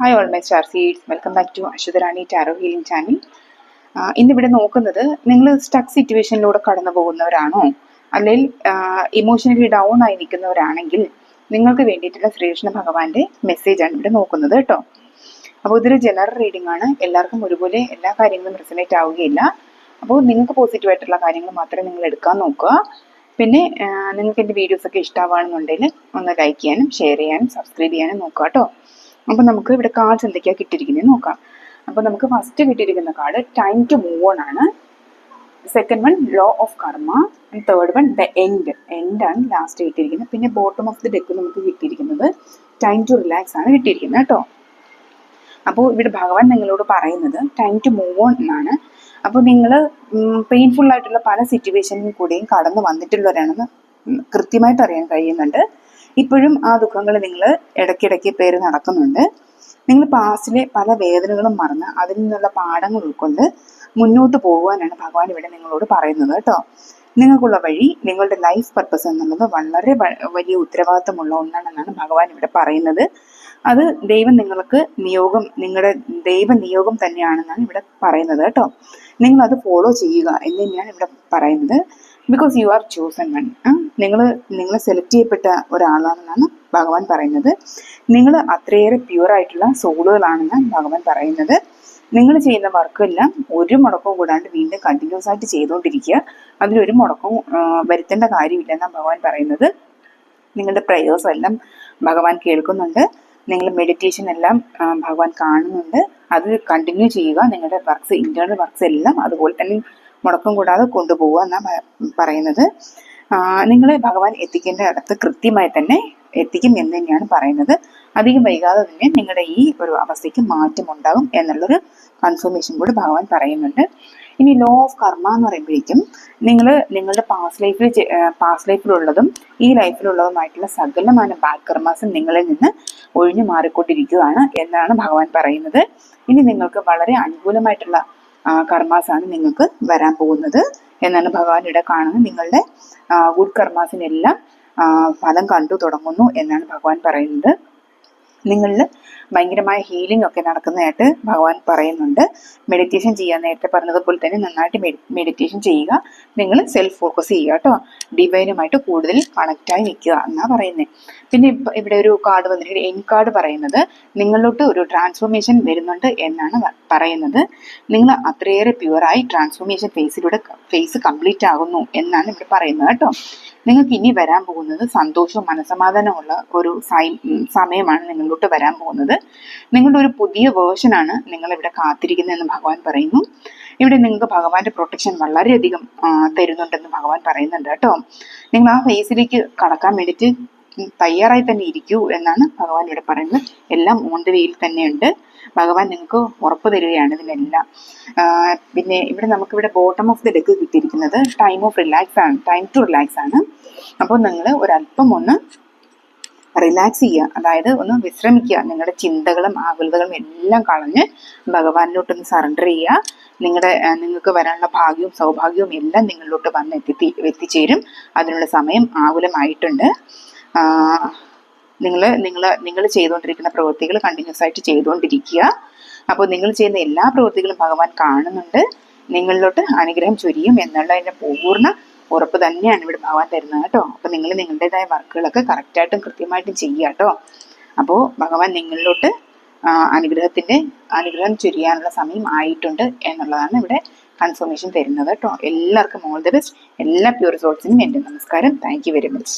Hi all my star seeds welcome back to Ashwatharani tarot healing channel ഇന്നിവിടെ നോക്കുന്നത് നിങ്ങൾ stuck സിറ്റുവേഷനിലൂടെ കടന്നു പോകുന്നവരാണോ? അല്ലെങ്കിൽ ഇമോഷണലി ഡൗൺ ആയി നിൽക്കുന്നവരാണെങ്കിൽ നിങ്ങൾക്ക് വേണ്ടിയിട്ടുള്ള ശ്രീകൃഷ്ണ ഭഗവാന്റെ മെസ്സേജാണ് ഇവിടെ നോക്കുന്നത് കേട്ടോ. അപ്പോൾ ഇതൊരു ജനറൽ റീഡിംഗ് ആണ്. എല്ലാവർക്കും ഒരുപോലെ എല്ലാ കാര്യങ്ങളും റെസനേറ്റ് ആവുകയില്ല. അപ്പോൾ നിങ്ങൾക്ക് പോസിറ്റീവായിട്ടുള്ള കാര്യങ്ങൾ മാത്രമേ നിങ്ങൾ എടുക്കാൻ നോക്കുക. പിന്നെ നിങ്ങൾക്ക് എന്റെ വീഡിയോസൊക്കെ ഇഷ്ടമാവുകയാണെന്നുണ്ടെങ്കിൽ ഒന്ന് ലൈക്ക് ചെയ്യാനും ഷെയർ ചെയ്യാനും സബ്സ്ക്രൈബ് ചെയ്യാനും നോക്കുക കേട്ടോ. അപ്പോൾ നമുക്ക് ഇവിടെ കാർഡ്സ് എന്തൊക്കെയാണ് കിട്ടിയിരിക്കുന്നത് നോക്കാം. അപ്പോൾ നമുക്ക് ഫസ്റ്റ് കിട്ടിയിരിക്കുന്ന card time to move on ആണ്. Second one law of karma and third one the end end ആണ് ലാസ്റ്റ് കിട്ടിയിരിക്കുന്നത്. പിന്നെ ബോട്ടം ഓഫ് ദി ഡെക്ക് നമുക്ക് കിട്ടിയിരിക്കുന്നത് ടൈം ടു റിലാക്സ് ആണ് കിട്ടിയിരിക്കുന്നത് കേട്ടോ. അപ്പോൾ ഇവിടെ ഭഗവാൻ നിങ്ങളോട് പറയുന്നത് ടൈം ടു മൂവ് ഓൺ എന്നാണ്. അപ്പോൾ നിങ്ങൾ പെയിൻഫുൾ ആയിട്ടുള്ള പല സിറ്റുവേഷനിൽ കൂടെയും കടന്നു വന്നിട്ടുള്ളവരാണെന്ന് കൃത്യമായിട്ട് അറിയാൻ കഴിയുന്നുണ്ട്. ഇപ്പോഴും ആ ദുഃഖങ്ങൾ നിങ്ങൾ ഇടയ്ക്കിടയ്ക്ക് പേര് നടക്കുന്നുണ്ട്. നിങ്ങൾ പാസ്റ്റിലെ പല വേദനകളും മറന്ന് അതിൽ നിന്നുള്ള പാഠങ്ങൾ ഉൾക്കൊണ്ട് മുന്നോട്ട് പോകുവാനാണ് ഭഗവാൻ ഇവിടെ നിങ്ങളോട് പറയുന്നത് കേട്ടോ. നിങ്ങൾക്കുള്ള വഴി നിങ്ങളുടെ ലൈഫ് പർപ്പസ് എന്നുള്ളത് വളരെ വലിയ ഉത്തരവാദിത്തമുള്ള ഒന്നാണെന്നാണ് ഭഗവാൻ ഇവിടെ പറയുന്നത്. അത് ദൈവം നിങ്ങൾക്ക് നിയോഗം നിങ്ങളുടെ ദൈവ നിയോഗം തന്നെയാണെന്നാണ് ഇവിടെ പറയുന്നത് കേട്ടോ. നിങ്ങൾ അത് ഫോളോ ചെയ്യുക എന്ന് തന്നെയാണ് ഇവിടെ പറയുന്നത്. Because you are chosen one നിങ്ങൾ നിങ്ങൾ സെലക്ട് ചെയ്യപ്പെട്ട ഒരാളാണെന്നാണ് ഭഗവാൻ പറയുന്നത്. നിങ്ങൾ അത്രയേറെ പ്യുവർ ആയിട്ടുള്ള സോളുകളാണെന്ന് ഭഗവാൻ പറയുന്നത്. നിങ്ങൾ ചെയ്യുന്ന വർക്കെല്ലാം ഒരു മുടക്കവും കൂടാണ്ട് വീണ്ടും കണ്ടിന്യൂസ് ആയിട്ട് ചെയ്തുകൊണ്ടിരിക്കുക. അതിലൊരു മുടക്കവും വരുത്തേണ്ട കാര്യമില്ലെന്നാണ് ഭഗവാൻ പറയുന്നത്. നിങ്ങളുടെ പ്രേയേഴ്സ് എല്ലാം ഭഗവാൻ കേൾക്കുന്നുണ്ട്. നിങ്ങൾ മെഡിറ്റേഷൻ എല്ലാം ഭഗവാൻ കാണുന്നുണ്ട്. അത് കണ്ടിന്യൂ ചെയ്യുക. നിങ്ങളുടെ വർക്ക്സ് ഇന്റേണൽ വർക്ക്സ് എല്ലാം അതുപോലെ തന്നെ മുടക്കം കൂടാതെ കൊണ്ടുപോകുക എന്നാണ് പറയുന്നത്. നിങ്ങളെ ഭഗവാൻ എത്തിക്കേണ്ട അടുത്ത് കൃത്യമായി തന്നെ എത്തിക്കും എന്ന് തന്നെയാണ് പറയുന്നത്. അധികം വൈകാതെ തന്നെ നിങ്ങളുടെ ഈ ഒരു അവസ്ഥയ്ക്ക് മാറ്റമുണ്ടാകും എന്നുള്ളൊരു കൺഫർമേഷൻ കൂടി ഭഗവാൻ പറയുന്നുണ്ട്. ഇനി ലോ ഓഫ് കർമ്മ എന്ന് പറയുമ്പോഴേക്കും നിങ്ങൾ നിങ്ങളുടെ പാസ്റ്റ് ലൈഫിൽ പാസ്റ്റ് ലൈഫിലുള്ളതും ഈ ലൈഫിലുള്ളതുമായിട്ടുള്ള സകലമായ ബാഡ് കർമാസും നിങ്ങളിൽ നിന്ന് ഒഴിഞ്ഞു മാറിക്കൊണ്ടിരിക്കുകയാണ് എന്നാണ് ഭഗവാൻ പറയുന്നത്. ഇനി നിങ്ങൾക്ക് വളരെ അനുകൂലമായിട്ടുള്ള കർമാസാണ് നിങ്ങൾക്ക് വരാൻ പോകുന്നത് എന്നാണ് ഭഗവാൻ ഇവിടെ കാണുന്നത്. നിങ്ങളുടെ ഗുഡ് കർമാസിനെല്ലാം ഫലം കണ്ടു തുടങ്ങുന്നു എന്നാണ് ഭഗവാൻ പറയുന്നത്. നിങ്ങളിൽ ഭയങ്കരമായ ഹീലിംഗ് ഒക്കെ നടക്കുന്നതായിട്ട് ഭഗവാൻ പറയുന്നുണ്ട്. മെഡിറ്റേഷൻ ചെയ്യാൻ നേരത്തെ പറഞ്ഞതുപോലെ തന്നെ നന്നായിട്ട് മെഡിറ്റേഷൻ ചെയ്യുക. നിങ്ങൾ സെൽഫ് ഫോക്കസ് ചെയ്യുക കേട്ടോ. ഡിവൈനുമായിട്ട് കൂടുതൽ കണക്റ്റായി നിൽക്കുക എന്നാണ് പറയുന്നത് പിന്നെ ഇവിടെ ഒരു കാർഡ് വന്നിട്ട് എൻ കാർഡ് പറയുന്നത് നിങ്ങളിലോട്ട് ഒരു ട്രാൻസ്ഫോർമേഷൻ വരുന്നുണ്ട് എന്നാണ് പറയുന്നത്. നിങ്ങൾ അത്രയേറെ പ്യുവറായി ട്രാൻസ്ഫോർമേഷൻ ഫേസിലൂടെ ഫേസ് കംപ്ലീറ്റ് ആകുന്നു എന്നാണ് ഇവിടെ പറയുന്നത് കേട്ടോ. നിങ്ങൾക്ക് ഇനി വരാൻ പോകുന്നത് സന്തോഷവും മനസമാധാനമുള്ള ഒരു സമയമാണ് നിങ്ങളിലോട്ട് വരാൻ പോകുന്നത്. നിങ്ങളുടെ ഒരു പുതിയ വേർഷനാണ് നിങ്ങൾ ഇവിടെ കാത്തിരിക്കുന്നതെന്ന് ഭഗവാൻ പറയുന്നു. ഇവിടെ നിങ്ങൾക്ക് ഭഗവാന്റെ പ്രൊട്ടക്ഷൻ വളരെയധികം തരുന്നുണ്ടെന്ന് ഭഗവാൻ പറയുന്നുണ്ട് കേട്ടോ. നിങ്ങൾ ആ ഫേസിലേക്ക് കടക്കാൻ വേണ്ടിയിട്ട് തയ്യാറായി തന്നെ ഇരിക്കൂ എന്നാണ് ഭഗവാൻ ഇവിടെ പറയുന്നത്. എല്ലാം ഓൺ ദ തന്നെയുണ്ട് ഭഗവാൻ നിങ്ങൾക്ക് ഉറപ്പ് തരികയാണ് ഇതിനെല്ലാം. പിന്നെ ഇവിടെ നമുക്കിവിടെ ബോട്ടം ഓഫ് ദി ഡെക്ക് കിട്ടിയിരിക്കുന്നത് ടൈം ഓഫ് റിലാക്സ് ആണ്. ടൈം ടു റിലാക്സ് ആണ്. അപ്പോൾ നിങ്ങൾ ഒരല്പം ഒന്ന് റിലാക്സ് ചെയ്യുക. അതായത് ഒന്ന് വിശ്രമിക്കുക. നിങ്ങളുടെ ചിന്തകളും ആകുലതകളും എല്ലാം കളഞ്ഞ് ഭഗവാനിലോട്ടൊന്ന് സറണ്ടർ ചെയ്യുക. നിങ്ങളുടെ നിങ്ങൾക്ക് വരാനുള്ള ഭാഗ്യവും സൗഭാഗ്യവും എല്ലാം നിങ്ങളിലോട്ട് വന്ന് എത്തി എത്തിച്ചേരും. അതിനുള്ള സമയം ആകുലമായിട്ടുണ്ട്. നിങ്ങൾ നിങ്ങൾ നിങ്ങൾ ചെയ്തുകൊണ്ടിരിക്കുന്ന പ്രവൃത്തികൾ കണ്ടിന്യൂസ് ആയിട്ട് ചെയ്തുകൊണ്ടിരിക്കുക. അപ്പോൾ നിങ്ങൾ ചെയ്യുന്ന എല്ലാ പ്രവൃത്തികളും ഭഗവാൻ കാണുന്നുണ്ട്. നിങ്ങളിലോട്ട് അനുഗ്രഹം ചൊരിയും എന്നുള്ളതിന്റെ പൂർണ ഉറപ്പ് തന്നെയാണ് ഇവിടെ ഭഗവാൻ തരുന്നത് കേട്ടോ. അപ്പോൾ നിങ്ങൾ നിങ്ങളുടേതായ വർക്കുകളൊക്കെ കറക്റ്റായിട്ടും കൃത്യമായിട്ടും ചെയ്യുക കേട്ടോ. അപ്പോൾ ഭഗവാൻ നിങ്ങളിലോട്ട് അനുഗ്രഹത്തിന്റെ അനുഗ്രഹം ചൊരിയാനുള്ള സമയം ആയിട്ടുണ്ട് എന്നുള്ളതാണ് ഇവിടെ കൺഫർമേഷൻ തരുന്നത് കേട്ടോ. എല്ലാവർക്കും ഓൾ ദി ബെസ്റ്റ് എല്ലാ പ്യൂർ സോൾസിനും എന്റെ നമസ്കാരം. Thank very much